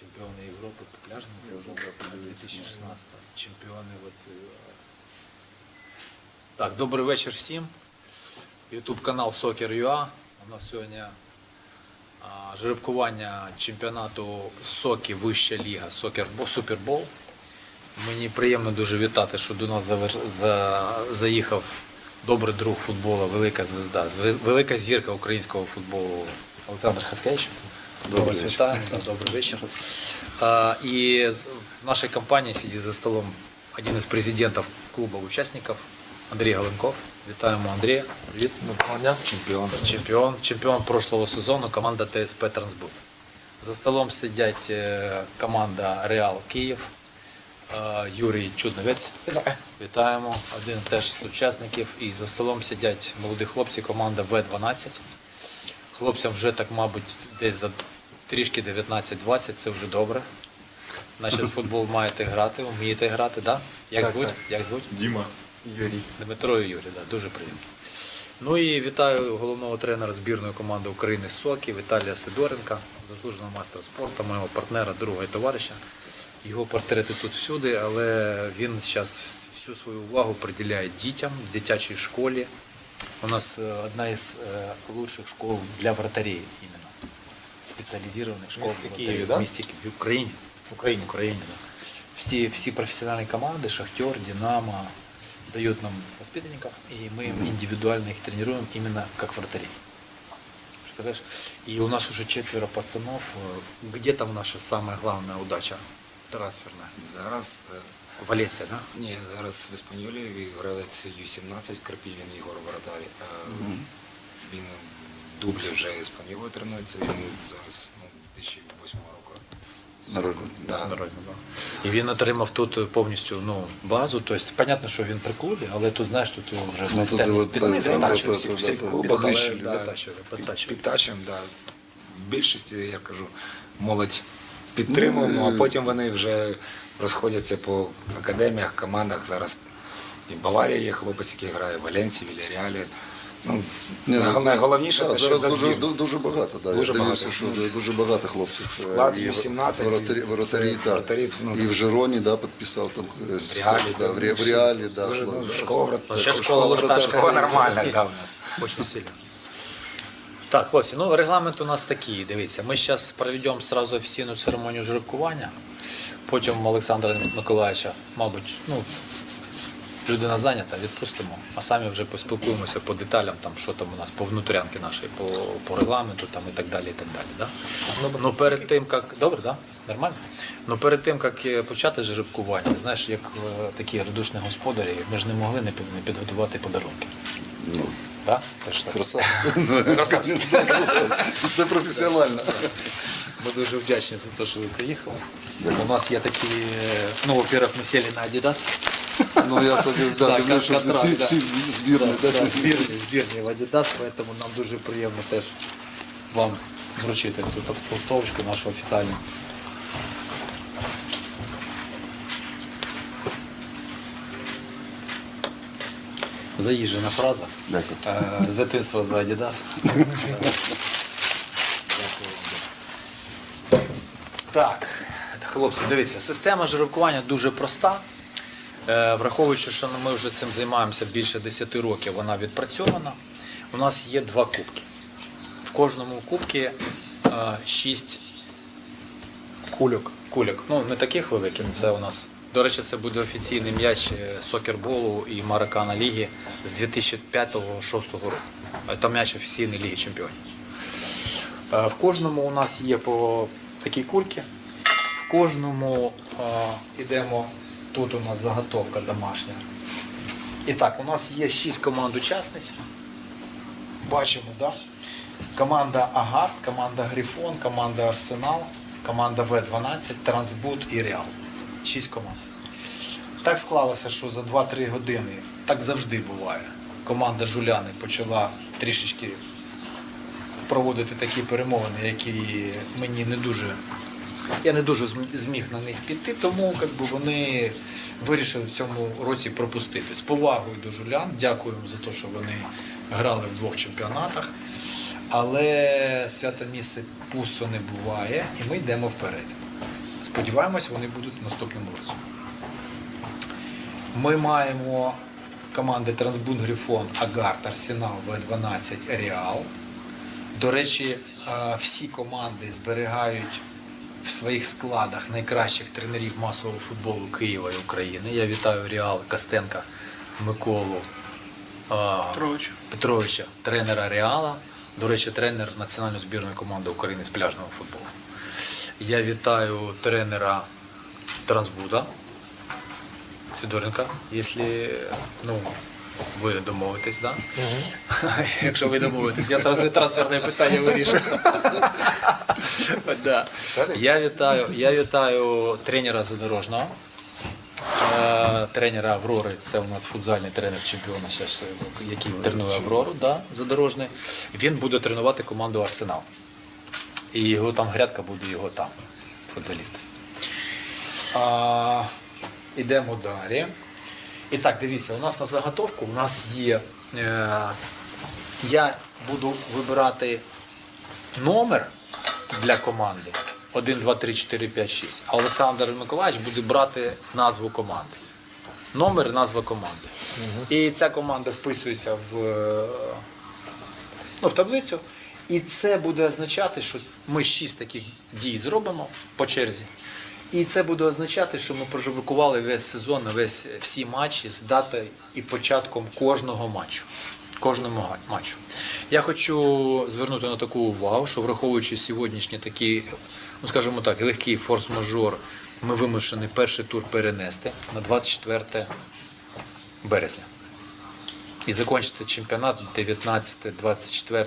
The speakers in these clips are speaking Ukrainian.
чемпіони Європи по пляжному футболу 2016 чемпіони. От, е, так, добрий вечір всім. Ютуб канал Soccer.ua. У нас сьогодні жеребкування чемпіонату Сокі Вища ліга Сокербол Супербол. Мені приємно дуже вітати, що до нас заїхав добрий друг футболу, велика звезда, велика зірка українського футболу Олександр Хаскевич. Добрий вас добрий вечір. А, и в нашей компании сидит за столом один из президентов клуба участников Андрей Галенков. Вітаємо Андрія. Привіт. Чемпіон. Чемпіон. Чемпіон прошлого сезону команда ТСП Трансбуд. За столом сидять е, команда Реал Київ, Юрій Чудновець. Вітаємо. Один теж з учасників. І за столом сидять молоді хлопці, команда В-12. Хлопцям вже так, мабуть, десь за трішки 19-20, це вже добре. Значить, футбол маєте грати, вмієте грати, да? Як Так, звуть? так. Як звуть? Діма. Юрій. Дмитро і Юрій, да, дуже приємно. Ну і вітаю головного тренера збірної команди України Сокі Віталія Сидоренка, заслуженого майстра спорту, моєго партнера, друга і товариша. Його портрети тут всюди, але він зараз всю свою увагу приділяє дітям в дитячій школі. У нас е, одна із е, лучших школ для вратарей іменно. Спеціалізованих школ місті для да? в місті в Україні. В Україні, в Україні, да. Всі, всі професіональні команди, Шахтер, Динамо, дают нам воспитанников, и мы индивидуально их тренируем именно как вратарей. Представляешь? И у нас уже четверо пацанов. Где там наша самая главная удача трансферная? Зараз е, Валенсия, да? ні, зараз в Іспаньолі гравець Ю-17 Карпівін Ігор Воротар. Е, Він в дублі вже Іспаньолою тренується. Він зараз ну, 2008 року. Народний. Да. Народний, да. І він отримав тут повністю ну, базу. Тобто, понятно, що він при клубі, але тут, знаєш, тут його вже Ну, тут системно його під- там- Ми там займаємося просто, всі, всі в клубах, але да, підтачуємо, да. в більшості, я кажу, молодь підтримуємо, а потім вони вже розходяться по академіях, командах. Зараз і Баварія є хлопець, який грає в Валенсії, Вільяріалі. Ну, Ні, найголовніше, да, те, що зараз за дуже, збірну. дуже багато. Да. Дуже Я дивився, багато. що дуже багато хлопців. склад І Ю-17, воротарі, і воротарі, це так. воротарів, ну, і в Жероні да, підписав там, е, з- В Реалі, да, в, Ре- в Реалі, да, Дуже, ну, да. школа врат- Сейчас школа вратарська. Школа нормальна, да, у нас. Очень сильно. Так, хлопці, ну регламент у нас такий. Дивіться, ми зараз проведемо сразу офіційну церемонію жеребкування. Потім Олександра Миколаївича, мабуть, ну, людина зайнята, відпустимо, а самі вже поспілкуємося по деталям, там, що там у нас по внутрянки нашої, по, по регламенту там, і так далі. І так далі да? Ну, перед тим, як. Добре, да? Нормально? Ну перед тим, як е, почати жеребкування, знаєш, як е, такі радушні господарі, ми ж не могли не під- не підготувати подарунки. Ну, Да? Це ж так. краса. Красавчик. Це професіонально. Ми дуже вдячні за те, що ви приїхали. У нас є такі, е, ну, во-первых, ми сіли на Adidas. Ну, я тоді да, Так, дивлюсь, що контракт, всі, да. всі збірні. Да, да, збірні, збірні в Adidas, поэтому нам дуже приємно теж вам вручити цю толстовочку нашу офіціальну. Заїжджена фраза. Дякую. Е, З дитинства за Adidas. Так, хлопці, дивіться, система жеребкування дуже проста. Е, Враховуючи, що ми вже цим займаємося більше 10 років, вона відпрацьована. У нас є два кубки. В кожному кубці 6 кульок. кульок. Ну, не таких великих, це у нас. До речі, це буде офіційний м'яч е, сокерболу і Маракана Ліги з 2005-2006 року. Це м'яч офіційної Ліги Чемпіонів. Е, В кожному у нас є по такі кульки. В кожному е, йдемо, тут у нас заготовка домашня. І так, у нас є 6 команд учасниць. Бачимо, да? Команда Агард, команда Грифон, команда Арсенал, команда В12, Трансбут і Реал. Шість команд. Так склалося, що за 2-3 години, так завжди буває. Команда Жуляни почала трішечки проводити такі перемовини, які мені не дуже. Я не дуже зміг на них піти, тому як би, вони вирішили в цьому році пропустити. З повагою до жулян, дякуємо за те, що вони грали в двох чемпіонатах. Але свято місце пусто не буває, і ми йдемо вперед. Сподіваємось, вони будуть в наступному році. Ми маємо команди Трансбунт Грифон, Агарт, Арсенал, В12, Реал. До речі, всі команди зберігають в своїх складах найкращих тренерів масового футболу Києва і України. Я вітаю Реал Костенка Миколу Петровича. Петровича, тренера Реала. До речі, тренер національної збірної команди України з пляжного футболу. Я вітаю тренера Трансбуда Сидоренка, якщо ну, ви домовитесь, да? Якщо ви домовитесь, я зразу і трансферне питання вирішу. Да. Я вітаю, я вітаю тренера Задорожного. Е, Тренера Аврори, це у нас футзальний тренер чемпіона, який тренує Аврору, да, задорожний. Він буде тренувати команду Арсенал. І його там грядка буде його там, футзалістів. Ідемо далі. І так, дивіться, у нас на заготовку у нас є. Е, я буду вибирати номер для команди 1, 2, 3, 4, 5, 6. А Олександр Миколаївич буде брати назву команди. Номер, назва команди. І ця команда вписується в, е, ну, в таблицю. І це буде означати, що ми шість таких дій зробимо по черзі. І це буде означати, що ми проживкували весь сезон, весь всі матчі з датою і початком кожного матчу. Кожному матчу. Я хочу звернути на таку увагу, що враховуючи сьогоднішній такий, ну скажімо так, легкий форс-мажор, ми вимушені перший тур перенести на 24 березня. І закінчити чемпіонат 19-24,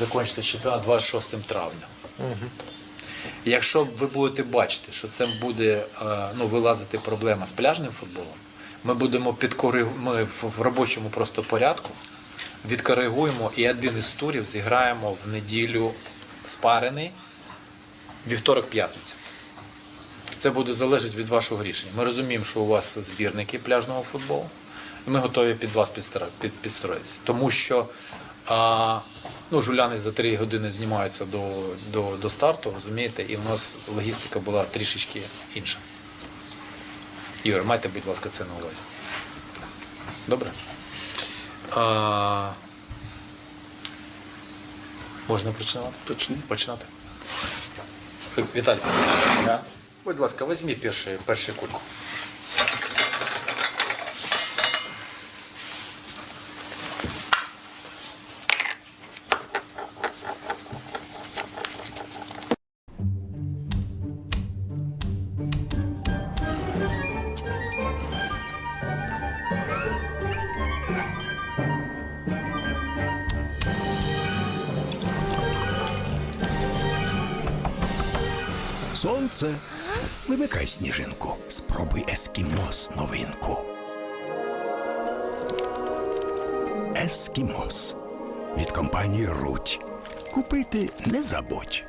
закінчити чемпіонат 26 травня. Якщо ви будете бачити, що це буде е, ну, вилазити проблема з пляжним футболом, ми будемо підкоригу... ми в, робочому просто порядку відкоригуємо і один із турів зіграємо в неділю спарений вівторок-п'ятниця. Це буде залежати від вашого рішення. Ми розуміємо, що у вас збірники пляжного футболу, і ми готові під вас підстроїтися. Тому що а, ну, жуляни за три години знімаються до, до, до старту, розумієте, і в нас логістика була трішечки інша. Ігор, майте, будь ласка, це на увазі. Добре? А, можна починати? Точно. Починати. Віталій, будь ласка, візьміть перший, перший кульку. Сонце. Вимикай сніжинку. Спробуй ескімос новинку. Ескімос. Від компанії Руть. Купити не забудь.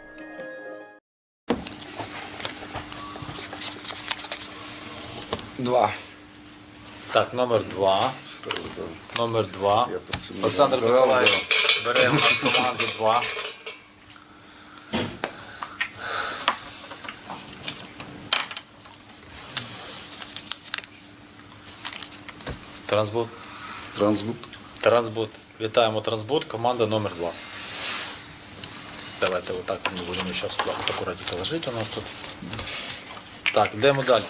Два. Так, номер два. Сразу, да. Номер два. Я Олександр Миколаївич бере у нас команду два. Трансбут. Трансбут. Трансбут. Вітаємо Трансбут, команда номер два. Давайте отак ми будемо зараз акуратненько ложити у нас тут. Так, йдемо далі.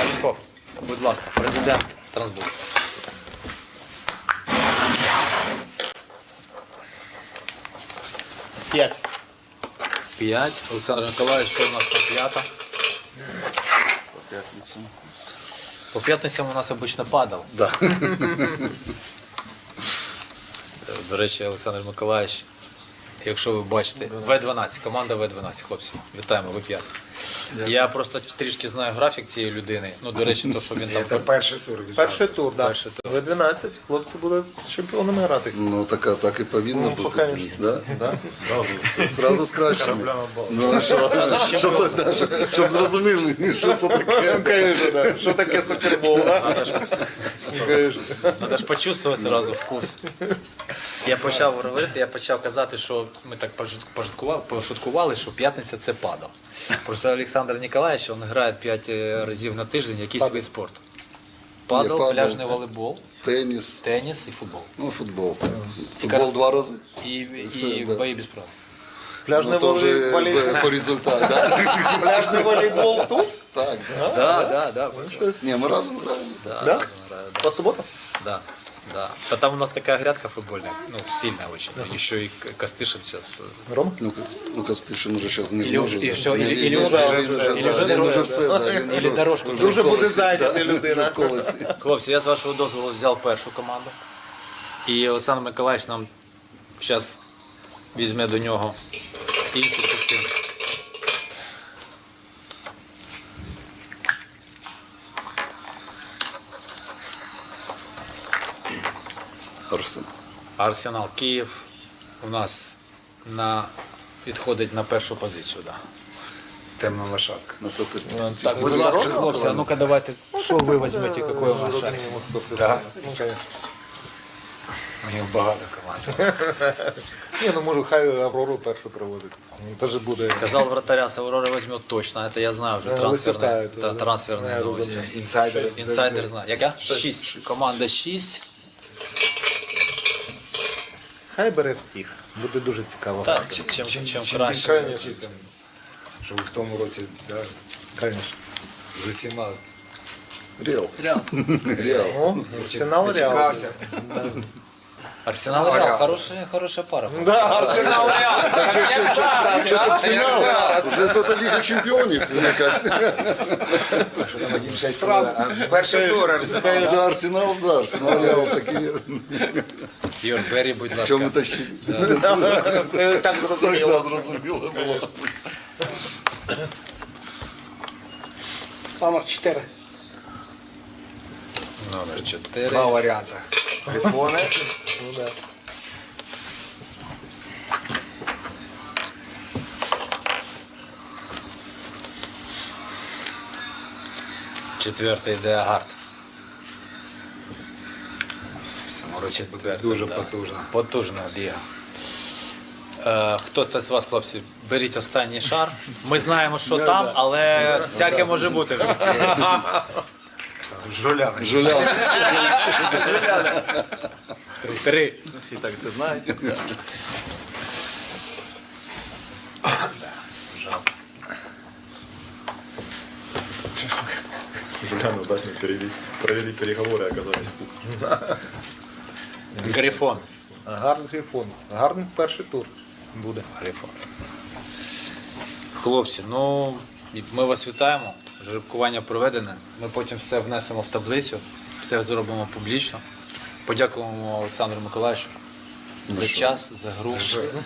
Аліков, будь ласка, президент Трансбут. П'ять. П'ять. Олександр Миколаївич, що у нас там п'ята? По пятницам. По п'ятницям у нас обично падало. Да. До речі, Олександр Миколаївич, якщо ви бачите, В12, команда В12, хлопці, вітаємо, ви п'ятий. Я просто трішки знаю графік цієї людини. Ну, до речі, то, що він там. Це перший тур. Перший тур, так. Перший тур. Ви 12, хлопці будуть з чемпіонами грати. Ну, така, так і повинно Ну, бути. Да? Да? Зразу з кращими. Ну, що, щоб, да, щоб, щоб зрозуміли, що це таке. Конечно, да. Що таке супербол, да? Надо ж почувствовать сразу вкус. Я почав говорити, я почав казати, що ми так пошуткували, що п'ятниця це падал. Просто Олександр Ніколаєвич, він грає 5 разів на тиждень якийсь вид спорту. Падал, падал, пляжний волейбол, Теніс, теніс і футбол. ну футбол. Так. Футбол два рази. І, і, Все, да. бої без прав. Пляжний Ну, то вже волей- волей- по- результату. да? пляжний волейбол тут? Так, да. Да, да, да. Ні, ми разом граємо. Да, Да? разом граю, да. По суботам? Да, да. Да там у нас такая грядка футбольная, ну, сильная очень. Еще и Костышин сейчас. Рома? Ну, ну Костишин уже зараз не Или зможе. уже- і що, или- він или вже- вже- він вже- вже вже все, да, він Или вже- дорожку вже Дуже в буде колесі, зайнята да, людина. вже в колесі. Хлопці, я з вашого дозволу взяв першу команду. І Олександр Миколаївич нам зараз візьме до нього іншу частину. Арсен. Арсенал Київ у нас на, відходить на першу позицію. Да. Темна лошадка. На то ти- Так, будь ласка, хлопці, а ну-ка давайте, що ви візьмете, який у вас шар? Да. Ну, конечно. У них багато команд. Ні, ну може хай Аврору першу привозить. Ну, Теж буде. Сказал вратаря, с Авроры возьмет точно. Это я знаю уже Ну, трансферные, высекают, да, да. трансферные Я новости. розумію. Інсайдери. Інсайдер знає. Яка? Шість. Команда 6. Хай бере всіх. Буде дуже цікаво. Так, грати. чим, чим, чим, чим краще. більше ці там, що в тому році да, Конечно. з усіма Реал. Реал. Реал. О, Арсенал Реал. дочекався. Арсенал Реал. Реал. Хорошая, хорошая пара. Да, Арсенал Реал. Що тут фінал? Вже тут Ліга Чемпіонів якась. Що там 1-6 правда. А Перший тур Арсенал. Да, Арсенал, да, Арсенал Реал такі. Ігор, бери, будь ласка. Чому тащили? Все так зрозуміло. зрозуміло було. Номер 4. Номер 4. Два варіанти. Грифони. Ну да. Четвертий йде. В буде дуже потужно. Потужна ліга. Е, Хто з вас, хлопці, беріть останній шар. Ми знаємо, що там, але всяке може бути. в. Жуляни. Жулян. Три. Всі так все знають. Мне перевели, провели переговоры, оказались Грифон. Гарний грифон. Гарний перший тур буде. Грифон. Хлопці, ну ми вас вітаємо. Жеребкування проведене. Ми потім все внесемо в таблицю, все зробимо публічно. Подякуємо Олександру Миколаївичу за час, за гру,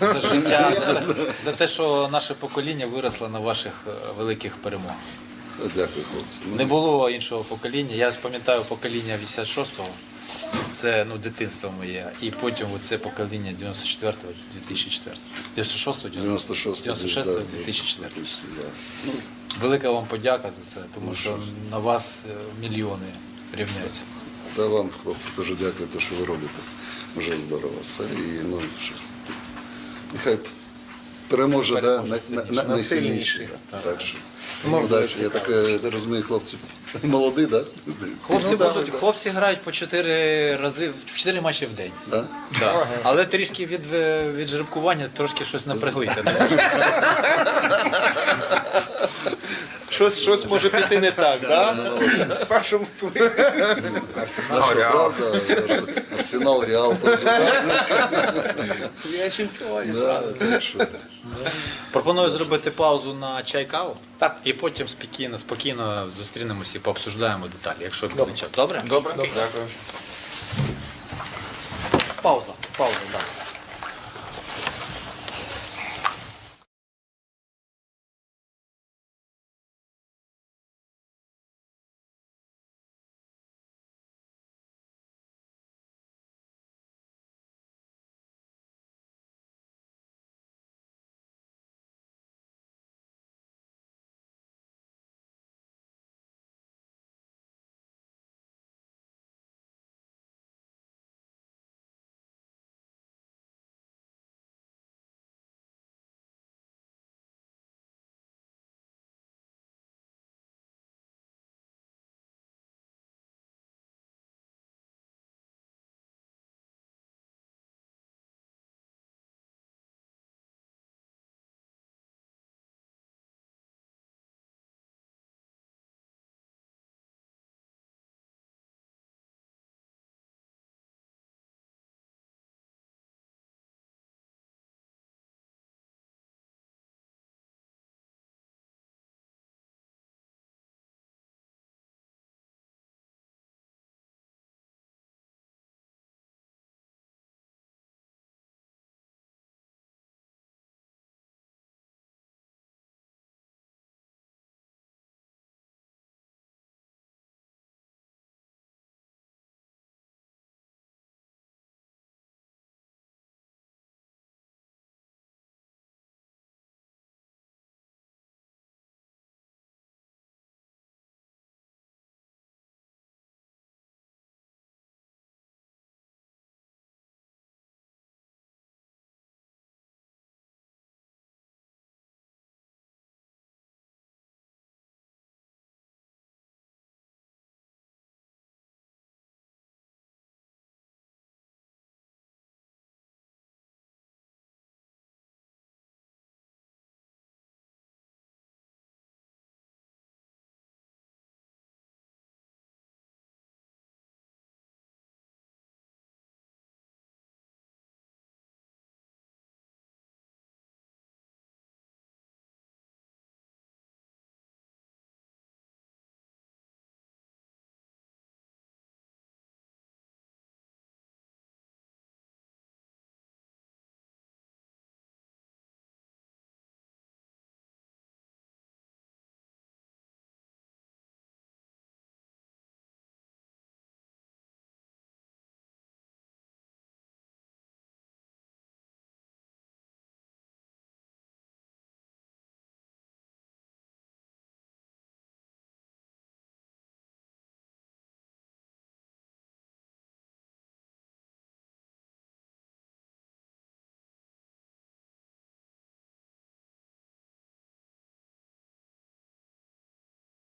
за життя, за, за те, що наше покоління виросло на ваших е, великих перемогах. Дякую, хлопці. Не було іншого покоління. Я пам'ятаю покоління 86-го. Це ну, дитинство моє. І потім це покоління 94-го, 2004 96-го, 96 96 да, 2004. Ну, Велика вам подяка за це, тому що на вас е, мільйони рівняються. Та вам, хлопці, дуже дякую, те, що ви робите. Вже здорово все. І, ну, нехай переможе, да, Переможе на, на, на, Найсильніший. Да. Так що, удачі. Я так е, розумію, хлопці молоді, да? Хлопці, Ну, будуть, хлопці грають по 4 рази, в 4 матчі в день. Да? Да. Але трішки від, від жеребкування трошки щось напряглися. Щось, щось може піти не так, да? В першому турі. Арсенал Реал. Арсенал. Я чемпіон. Да, так що, Пропоную зробити паузу на чай каву. Так. І потім спокійно, спокійно зустрінемося і пообсуждаємо деталі, якщо буде час. Добре? Добре. Дякую. Пауза. Пауза, так.